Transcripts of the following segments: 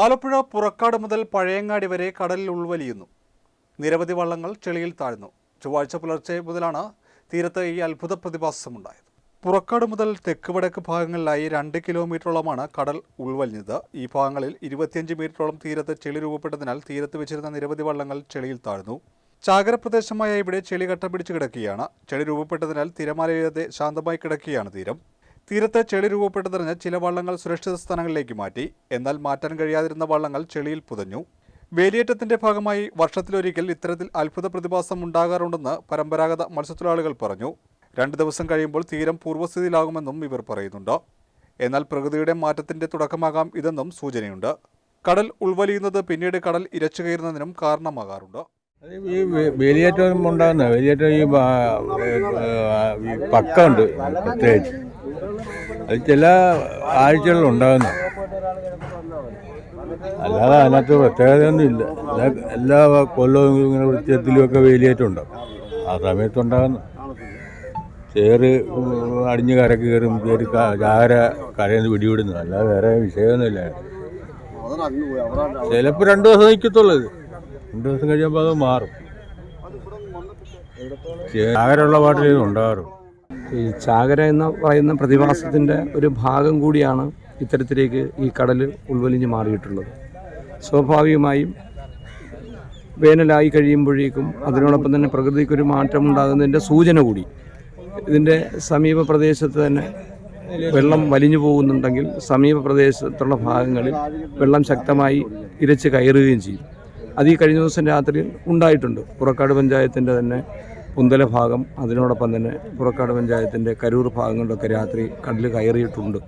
ആലപ്പുഴ പുറക്കാട് മുതൽ പഴയങ്ങാടി വരെ കടലിൽ ഉൾവലിയുന്നു. നിരവധി വള്ളങ്ങൾ ചെളിയിൽ താഴ്ന്നു. ചൊവ്വാഴ്ച പുലർച്ചെ മുതലാണ് തീരത്ത് ഈ അത്ഭുത പ്രതിഭാസമുണ്ടായത്. പുറക്കാട് മുതൽ തെക്ക് വടക്ക് ഭാഗങ്ങളിലായി രണ്ട് കിലോമീറ്ററോളമാണ് കടൽ ഉൾവലിഞ്ഞത്. ഈ ഭാഗങ്ങളിൽ ഇരുപത്തിയഞ്ച് മീറ്ററോളം തീരത്ത് ചെളി രൂപപ്പെട്ടതിനാൽ തീരത്ത് വെച്ചിരുന്ന നിരവധി വള്ളങ്ങൾ ചെളിയിൽ താഴ്ന്നു. ചാകരപ്രദേശമായ ഇവിടെ ചെളി കട്ട പിടിച്ചു കിടക്കുകയാണ്. ചെളി രൂപപ്പെട്ടതിനാൽ തിരമാലയില്ലാതെ ശാന്തമായി കിടക്കുകയാണ് തീരം. തീരത്ത് ചെളി രൂപപ്പെട്ടതെറിഞ്ഞ് ചില വള്ളങ്ങൾ സുരക്ഷിത സ്ഥാനങ്ങളിലേക്ക് മാറ്റി. എന്നാൽ മാറ്റാൻ കഴിയാതിരുന്ന വള്ളങ്ങൾ ചെളിയിൽ പുതഞ്ഞു. വേലിയേറ്റത്തിന്റെ ഭാഗമായി വർഷത്തിലൊരിക്കൽ ഇത്തരത്തിൽ അത്ഭുത പ്രതിഭാസം ഉണ്ടാകാറുണ്ടെന്ന് പരമ്പരാഗത മത്സ്യത്തൊഴിലാളികൾ പറഞ്ഞു. രണ്ട് ദിവസം കഴിയുമ്പോൾ തീരം പൂർവസ്ഥിതിയിലാകുമെന്നും ഇവർ പറയുന്നുണ്ട്. എന്നാൽ പ്രകൃതിയുടെ മാറ്റത്തിന്റെ തുടക്കമാകാം ഇതെന്നും സൂചനയുണ്ട്. കടൽ ഉൾവലിയുന്നത് പിന്നീട് കടൽ ഇരച്ചു കയറുന്നതിനും കാരണമാകാറുണ്ട്. ഈ വേലിയേറ്റം ഉണ്ടാകുന്ന വേലിയേറ്റം ഈ പക്കമുണ്ട് പ്രത്യേകിച്ച്. അത് ചില ആഴ്ചകളിൽ ഉണ്ടാകുന്നു. അല്ലാതെ അതിനകത്ത് പ്രത്യേകതയൊന്നും ഇല്ല എല്ലാ- കൊല്ലവും ഇങ്ങനെ വൃത്തിയത്തിലുമൊക്കെ വേലിയേറ്റം ഉണ്ടാവും ആ സമയത്തുണ്ടാകുന്നു ചേറ് അടിഞ്ഞ് കരക്ക് കയറും ചേര് ചാര കരയിൽ നിന്ന് പിടിവിടുന്നു. അല്ലാതെ വേറെ വിഷയമൊന്നുമില്ല. ചിലപ്പോൾ രണ്ട് ദിവസം നിൽക്കത്തുള്ളൂ ഇത്. രണ്ട് ദിവസം കഴിയുമ്പോൾ അത് മാറും. ചാകരമുള്ള പാട്ടിൽ ഇത് ഉണ്ടാകാറും ഈ ചാകര എന്ന് പറയുന്ന പ്രതിഭാസത്തിന്റെ ഒരു ഭാഗം കൂടിയാണ് ഇത്തരത്തിലേക്ക് ഈ കടൽ ഉൾവലിഞ്ഞ് മാറിയിട്ടുള്ളത്. സ്വാഭാവികമായും വേനലായി കഴിയുമ്പോഴേക്കും അതിനോടൊപ്പം തന്നെ പ്രകൃതിക്കൊരു മാറ്റം ഉണ്ടാകുന്നതിന്റെ സൂചന കൂടി. ഇതിന്റെ സമീപ പ്രദേശത്ത് തന്നെ വെള്ളം വലിഞ്ഞു പോകുന്നുണ്ടെങ്കിൽ സമീപ പ്രദേശത്തുള്ള ഭാഗങ്ങളിൽ വെള്ളം ശക്തമായി ഇരച്ച് കയറുകയും ചെയ്യും. അത് ഈ കഴിഞ്ഞ ദിവസം രാത്രിയിൽ ഉണ്ടായിട്ടുണ്ട്. പുറക്കാട് പഞ്ചായത്തിന്റെ തന്നെ പുന്തല ഭാഗം അതിനോടൊപ്പം തന്നെ പുറക്കാട് പഞ്ചായത്തിന്റെ കരൂർ ഭാഗങ്ങളിലൊക്കെ രാത്രി കടൽ കയറിയിട്ടുണ്ട്.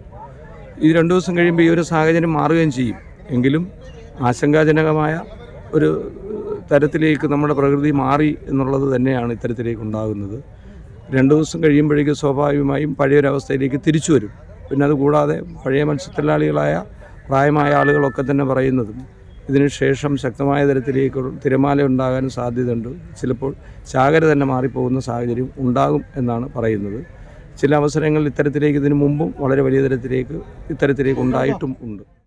ഈ രണ്ട് ദിവസം കഴിയുമ്പോൾ ഈ ഒരു സാഹചര്യം മാറുകയും ചെയ്യും. എങ്കിലും ആശങ്കാജനകമായ ഒരു തരത്തിലേക്ക് നമ്മുടെ പ്രകൃതി മാറി എന്നുള്ളത് തന്നെയാണ് ഇത്തരത്തിലേക്ക് ഉണ്ടാകുന്നത്. രണ്ട് ദിവസം കഴിയുമ്പോഴേക്കും സ്വാഭാവികമായും പഴയൊരവസ്ഥയിലേക്ക് തിരിച്ചു വരും. പിന്നെ അതുകൂടാതെ പഴയ മത്സ്യത്തൊഴിലാളികളായ പ്രായമായ ആളുകളൊക്കെ തന്നെ പറയുന്നതും ഇതിന് ശേഷം ശക്തമായ തരത്തിലേക്ക് തിരമാല ഉണ്ടാകാനും സാധ്യതയുണ്ട്. ചിലപ്പോൾ ചാകര തന്നെ മാറിപ്പോകുന്ന സാഹചര്യം ഉണ്ടാകും എന്നാണ് പറയുന്നത്. ചില അവസരങ്ങളിൽ ഇത്തരത്തിലേക്ക് ഇതിനു മുമ്പും വളരെ വലിയ തരത്തിലേക്ക് ഇത്തരത്തിലേക്ക് ഉണ്ടായിട്ടും ഉണ്ട്.